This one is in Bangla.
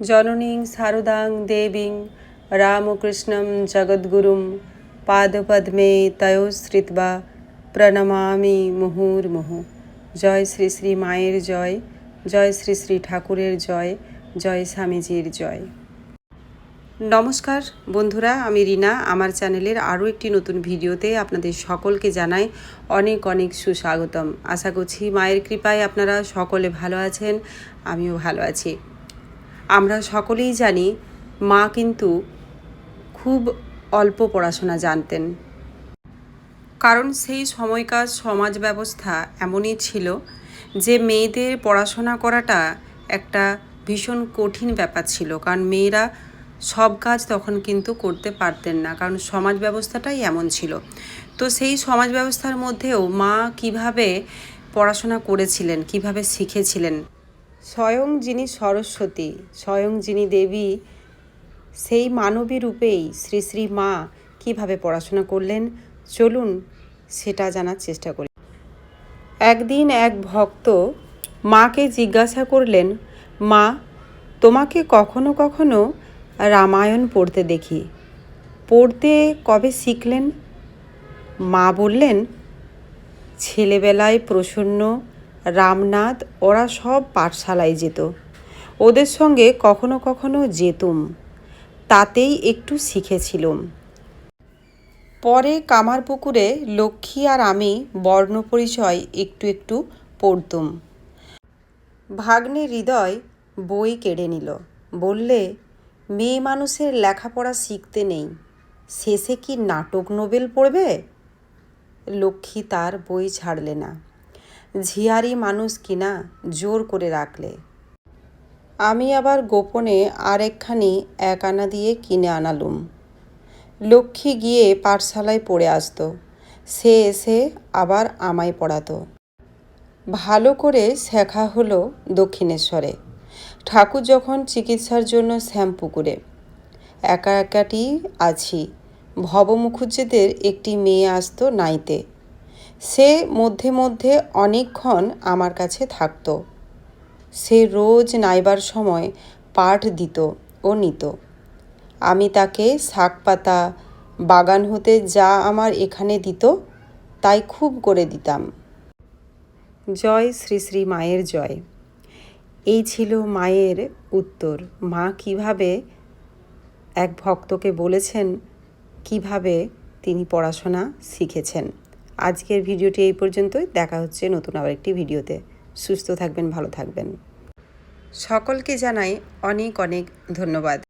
জননীং শারদাং দেবীং রামকৃষ্ণম জগদ্গুরুম পাদপদ্মে তয়োশ্রিত্বা প্রণমামি মুহুর্মুহু। জয় শ্রী শ্রী মায়ের জয় জয় শ্রী শ্রী ঠাকুরের জয় জয় স্বামীজির জয়। নমস্কার বন্ধুরা, আমি রিনা। আমার চ্যানেলের আরও একটি নতুন ভিডিওতে আপনাদের সকলকে জানাই অনেক অনেক সুস্বাগতম। আশা করছি মায়ের কৃপায় আপনারা সকলে ভালো আছেন, আমিও ভালো আছি। আমরা সকলেই জানি মা কিন্তু খুব অল্প পড়াশোনা জানতেন। কারণ সেই সময়কার সমাজ ব্যবস্থা এমনই ছিল যে মেয়েদের পড়াশোনা করাটা একটা ভীষণ কঠিন ব্যাপার ছিল। কারণ মেয়েরা সব কাজ তখন কিন্তু করতে পারতেন না। কারণ সমাজ ব্যবস্থাটাই এমন ছিল। তো সেই সমাজ ব্যবস্থার মধ্যেও মা কীভাবে পড়াশোনা করেছিলেন, কীভাবে শিখেছিলেন স্বয়ং যিনি সরস্বতী, স্বয়ং যিনি দেবী, সেই মানবী রূপেই শ্রী শ্রী মা কীভাবে পড়াশোনা করলেন? চলুন সেটা জানার চেষ্টা করি। একদিন এক ভক্ত মাকে জিজ্ঞাসা করলেন, মা, তোমাকে কখনো কখনো রামায়ণ পড়তে দেখি। পড়তে কবে শিখলেন? মা বললেন, ছেলেবেলায় প্রসন্ন রামনাথ, ওরা সব পাঠশালায় যেত। ওদের সঙ্গে কখনো কখনো যেতুম। তাতেই একটু শিখেছিলুম। পরে কামারপুকুরে লক্ষ্মী আর আমি বর্ণপরিচয় একটু একটু পড়তুম। ভাগ্নে হৃদয় বই কেড়ে নিল। বললে, মেয়ে মানুষের লেখাপড়া শিখতে নেই। শেষে কি নাটক নোবেল পড়বে? লক্ষ্মী তার বই ছাড়লে না। ঝিয়ারি মানুষ কিনা জোর করে রাখলে। আমি আবার গোপনে আরেকখানি এক আনা দিয়ে কিনে আনালুম। লক্ষ্মী গিয়ে পাঠশালায় পড়ে আসতো। সে এসে আবার আমায় পড়াতো। ভালো করে শেখা হলো দক্ষিণেশ্বরে। ঠাকুর যখন চিকিৎসার জন্য শ্যামপুকুরে। একা একাটি আছি। ভব মুখুজ্জেদের একটি মেয়ে আসতো নাইতে। সে মধ্যে মধ্যে অনেকক্ষণ আমার কাছে থাকতো। সে রোজ নাইবার সময় পাঠ দিত ও নিত। আমি তাকে শাক পাতা বাগান হতে যা আমার এখানে দিত, তাই খুব করে দিতাম। জয় শ্রী শ্রী মায়ের জয়। এই ছিল মায়ের উত্তর। মা কীভাবে এক ভক্তকে বলেছেন, কীভাবে তিনি পড়াশোনা শিখেছেন। আজকের ভিডিওটি এই পর্যন্তই। দেখা হচ্ছে নতুন আবার একটি ভিডিওতে। সুস্থ থাকবেন, ভালো থাকবেন। সকলকে জানাই অনেক অনেক ধন্যবাদ।